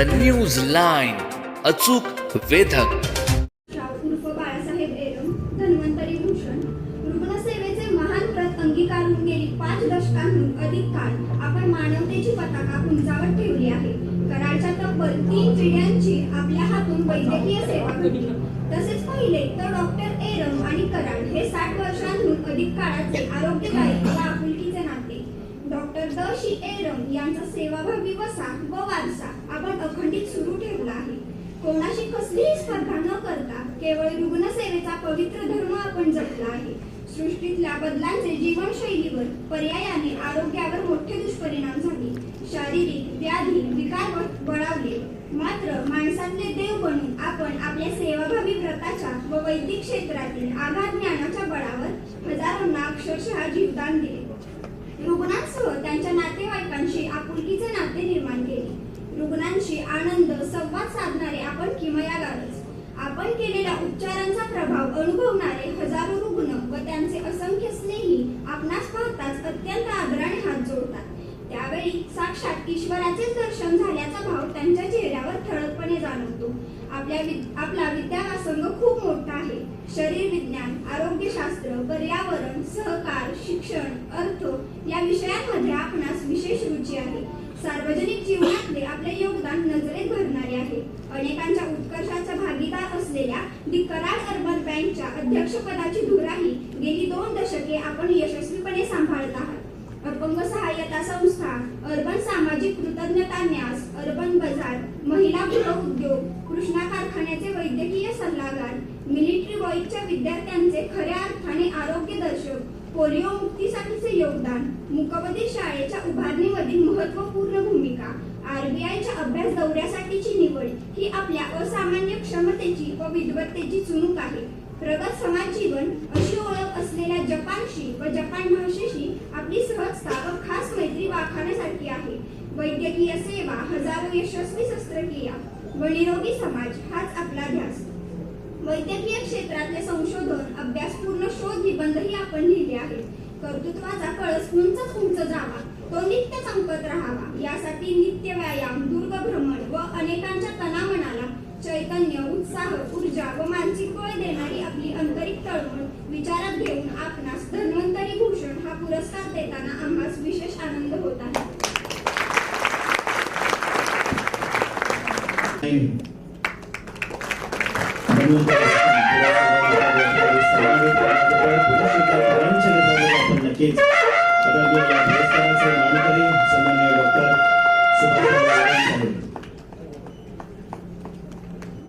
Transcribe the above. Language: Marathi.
द न्यूज लाईन अचूक वेधक. शाह बाळासाहेब एरम धन्वंतरी भूषण रुग्णसेवेचे महान व्रत अंगीकारून गेली पाच दशकांहून अधिक काळ आपण मानवतेची पताका उंचावर ठेवली आहे. कराडच्या तब्बल तीन पिढ्यांची आपल्या हातून वैद्यकीय सेवा घडली. तसेच पाहिले तर डॉक्टर एरम आणि कराड हे साठ वर्षांहून अधिक काळाचे आरोग्यदायी व डॉक्टर द. शी. एरम यांचा सेवाभावी वसा व वारसा आपण अखंडित सुरू ठेवला आहे. कोणाशी कसलीही स्पर्धा न करता केवळ रुग्णसेवेचा पवित्र धर्म आपण जपला आहे. सृष्टीतल्या बदलांचे जीवनशैलीवर पर्यायाने आरोग्यावर मोठे दुष्परिणाम झाले. शारीरिक व्याधी विकार बळावले मात्र माणसातले देव बनून आपण आपल्या सेवाभावी व्रताच्या व वैदिक क्षेत्रातील आघात ज्ञानाच्या बळावर हजारोंना अक्षरशः जीवदान दिले. रुग्णांसह त्यांच्या नातेवाईकांशी आपुलकीचे नाते निर्माण केले. रुग्णांशी आनंद संवाद साधणारे आपण किमयागारच. आपण केलेल्या उपचारांचा प्रभाव अनुभवणारे हजारो रुग्ण व त्यांचे असंख्य स्नेही आपणास पाहताच अत्यंत आदराने हात जोडतात. त्यावेळी साक्षात ईश्वराचेच दर्शन झाल्याचा भाव त्यांच्या चेहऱ्यावर ठळकपणे जाणवतो. आपल्या आपला विद्यासंघ खूप शरीर विज्ञान आरोग्यशास्त्र पर्यावरण सहकार शिक्षण अर्थ या विषयांमध्ये आपणास विशेष रुची आहे. सार्वजनिक जीवनातले आपले योगदान नजरेत भरणारे आहे. अनेकांच्या उत्कर्षाचा भागीदार असलेल्या दी कराड अर्बन बँकच्या अध्यक्षपदाची धुराही गेली दोन दशके आपण यशस्वीपणे सांभाळत आहात. अपंग सहाय्यता संस्था अर्बन सामाजिक कृतज्ञता न्यास अर्बन बाजार महिला गृह उद्योग कृष्णा कारखान्याचे मिलिटरी बॉईजच्या विद्यार्थ्यांचे खऱ्या अर्थाने आरोग्य दर्शक पोलिओ मुक्तीसाठीचे योगदान मुकबधीर शाळेच्या उभारणीमधील महत्त्वपूर्ण भूमिका आरबीआयच्या अभ्यास दौऱ्यासाठीची निवड ही आपल्या असामान्य क्षमतेची व विद्वत्तेची चुणूक आहे. प्रगत समाज जीवन अशी ओळख असलेल्या जपानशी व जपान भाषेशी आपली सहजता व खास मैत्री वाखाण्यासारखी आहे. वैद्यकीय सेवा हजारो यशस्वी शस्त्रक्रिया व निरोगी समाज हाच आपला ध्यास. वैद्यकीय क्षेत्रातले संशोधन अभ्यासपूर्ण शोध निबंधही आपण लिहिले आहेत. कर्तृत्वाचा कळस उंचच उंच जावा तो नित्य चमकत राहावा. यासाठी नित्य व्यायाम दुर्ग भ्रमण व अनेकांच्या तनामनाला चैतन्य उत्साह ऊर्जा व मानसिक बळ देणारी आपली आंतरिक तळमळ विचारात घेऊन आपणास धन्वंतरी भूषण हा पुरस्कार देताना आम्हास विशेष आनंद होत आहे. नक्कीच आता मी या पुरस्काराचे मानकरी सन्माननीय डॉक्टर सुभाष साहेब